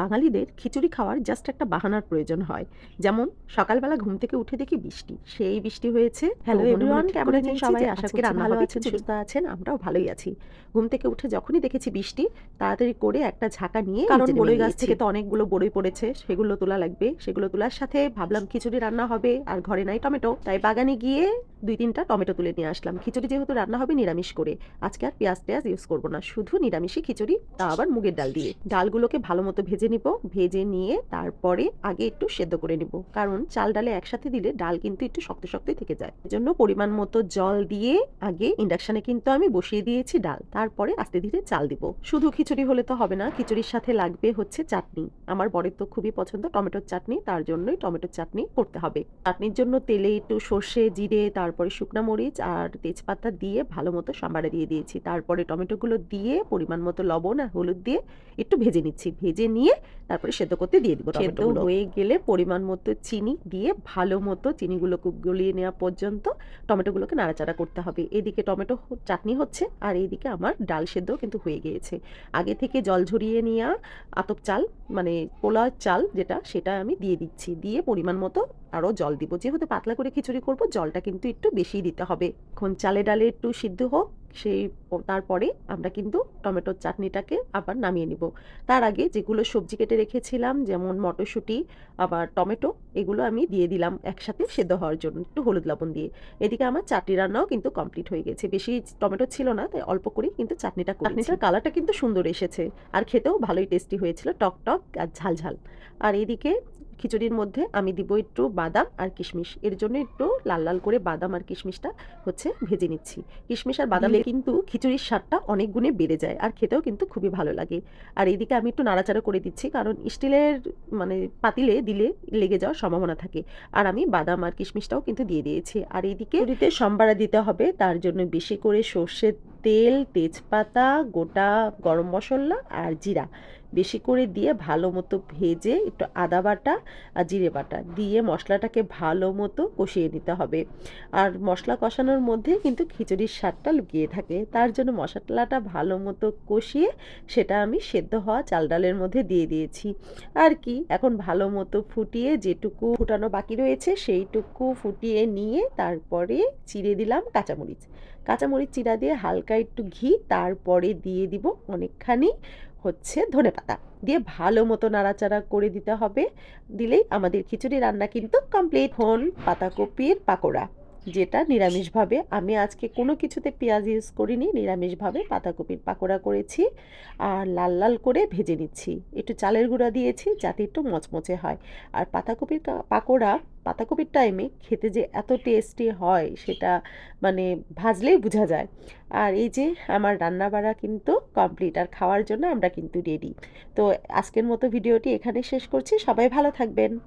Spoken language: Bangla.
বাঙালিদের খিচুড়ি খাওয়ার জাস্ট একটা বাহানার প্রয়োজন হয়। যেমন সকালবেলা ঘুম থেকে উঠে দেখি বৃষ্টি। সেই বৃষ্টি হয়েছে। হ্যালো এভরিওয়ান কেমন আছেন? সবাই? আশা করছি রান্না ভালো আছেন সুস্থ আছেন আমরাও ভালোই আছি। ঘুম থেকে উঠে যখনই দেখেছি বৃষ্টি তাড়াতাড়ি করে একটা ঝাঁকা নিয়ে কারণ বড়ই গাছ থেকে তো অনেকগুলো বড়ই পড়েছে সেগুলো তোলা লাগবে। সেগুলো তোলার সাথে ভাবলাম খিচুড়ি রান্না হবে আর ঘরে নাই টমেটো। তাই বাগানে গিয়ে দুই তিনটা টমেটো তুলে নিয়ে আসলাম। খিচুড়ি যেহেতু রান্না হবে নিরামিষ করে। আজকে আর পেঁয়াজ টেয়াজ ইউজ করব না। শুধু নিরামিষই খিচুড়ি, তা আবার মুগের ডাল দিয়ে। ডালগুলোকে ভালো মতো ভেজে নিব। ভেজে নিয়ে তারপরে আগে একটু সেদ্ধ করে নিব। কারণ চাল ডালে একসাথে দিলে ডাল কিন্তু একটু শক্ত শক্তই থেকে যায়। এজন্য পরিমাণ মতো জল দিয়ে আগে ইন্ডাকশনে কিন্তু আমি বসিয়ে দিয়েছি ডাল। তারপরে আস্তে ধীরে চাল দিব। শুধু খিচুড়ি হলে তো হবে না, খিচুড়ির সাথে লাগবে হচ্ছে চাটনি। আমার বরের তো খুবই পছন্দ টমেটোর চাটনি, তার জন্যই টমেটোর চাটনি করতে হবে। চাটনির জন্য তেলে একটু সর্ষে, জিরে তারপরে শুকনো মরিচ আর তেজপাতা দিয়ে ভালো মতো সাম্বারে দিয়ে দিয়েছি। তারপরে টমেটোগুলো দিয়ে পরিমাণ মতো লবণ আর হলুদ দিয়ে একটু ভেজে নিচ্ছি। ভেজে নিয়ে তারপরে সেদ্ধ করতে দিয়ে দিব সেদ্ধ হয়ে গেলে পরিমাণ মতো চিনি দিয়ে ভালো মতো চিনিগুলোকে গলিয়ে নেওয়া পর্যন্ত টমেটোগুলোকে নাড়াচাড়া করতে হবে। এদিকে টমেটো চাটনি হচ্ছে আর এইদিকে আমার ডাল সেদ্ধ কিন্তু হয়ে গিয়েছে। আগে থেকে জল ঝরিয়ে নেওয়া আতপ চাল মানে পোলার চাল যেটা সেটা আমি দিয়ে দিচ্ছি। দিয়ে পরিমাণ মতো আরও জল দিব। যেহেতু পাতলা করে খিচুড়ি করব, জলটা কিন্তু একটু বেশি দিতে হবে। এখন চালে ডালে একটু সিদ্ধ হোক, সেই তারপরে আমরা কিন্তু টমেটোর চাটনিটাকে আবার নামিয়ে নিব। তার আগে যেগুলো সবজি কেটে রেখেছিলাম, যেমন মটরশুঁটি, আবার টমেটো, এগুলো আমি দিয়ে দিলাম একসাথে সেদ্ধ হওয়ার জন্য একটু হলুদ লবণ দিয়ে। এদিকে আমার চাটনি রান্নাও কিন্তু কমপ্লিট হয়ে গেছে। বেশি টমেটো ছিল না, তাই অল্প করেই কিন্তু চাটনিটা চাটনিটার কালারটা কিন্তু সুন্দর এসেছে, আর খেতেও ভালোই টেস্টি হয়েছিল টক টক আর ঝাল ঝাল। আর এদিকে খিচুড়ির মধ্যে আমি দিব একটু বাদাম আর কিশমিশ। এর জন্য একটু লাল লাল করে বাদাম আর কিশমিশটা হচ্ছে ভেজে নিচ্ছি। কিশমিশ আর বাদামে কিন্তু খিচুড়ির স্বাদটা অনেক গুণে বেড়ে যায় আর খেতেও কিন্তু খুবই ভালো লাগে। আর এইদিকে আমি একটু নাড়াচাড়া করে দিচ্ছি কারণ স্টিলের মানে পাতিলে দিলে লেগে যাওয়ার সম্ভাবনা থাকে। আর আমি বাদাম আর কিশমিশটাও কিন্তু দিয়ে দিয়েছি। আর এইদিকে পুরিতে সম্বারা দিতে হবে তার জন্য বেশি করে সর্ষের তেল তেজপাতা গোটা গরম মশলা আর জিরা। বেশি করে দিয়ে ভালো মতো ভেজে একটু আদা বাটা আর জিরে বাটা দিয়ে মশলাটাকে ভালো মতো কষিয়ে নিতে হবে। আর মশলা কষানোর মধ্যে কিন্তু খিচুড়ির স্বাদটা লুকিয়ে থাকে। তার জন্য মশলাটা ভালো মতো কষিয়ে সেটা আমি সেদ্ধ হওয়া চাল ডালের মধ্যে দিয়ে দিয়েছি। আর কি, এখন ভালো মতো ফুটিয়ে যেটুকু ফুটানো বাকি রয়েছে সেইটুকু ফুটিয়ে নিয়ে তারপরে চিড়ে দিলাম কাঁচামরিচ। কাঁচামরিচ চিরা দিয়ে হালকা একটু ঘি তারপরে দিয়ে দিব অনেকখানি হচ্ছে ধনে পাতা। দিয়ে ভালো মতো নাড়াচাড়া করে দিতে হবে। দিলেই আমাদের খিচুড়ি রান্না কিন্তু কমপ্লিট হন পাতাকপির পাকোড়া। যেটা নিরামিষভাবে। আমি আজকে কোনো কিছুতে পেঁয়াজ ইউজ করিনি, নিরামিষভাবে পাতাকপির পাকোড়া করেছি আর লাল লাল করে ভেজে নিচ্ছি। একটু চালের গুঁড়া দিয়েছি যাতে একটু মচমচে হয়। আর পাতাকপির পাকোড়া পাতাকপির টাইমে খেতে যে এত টেস্টি হয় সেটা মানে ভাজলেই বোঝা যায়। আর এই যে আমার রান্না বাড়া কিন্তু কমপ্লিট আর খাওয়ার জন্য আমরা কিন্তু রেডি তো আজকের মতো ভিডিওটি এখানে শেষ করছি। সবাই ভালো থাকবেন।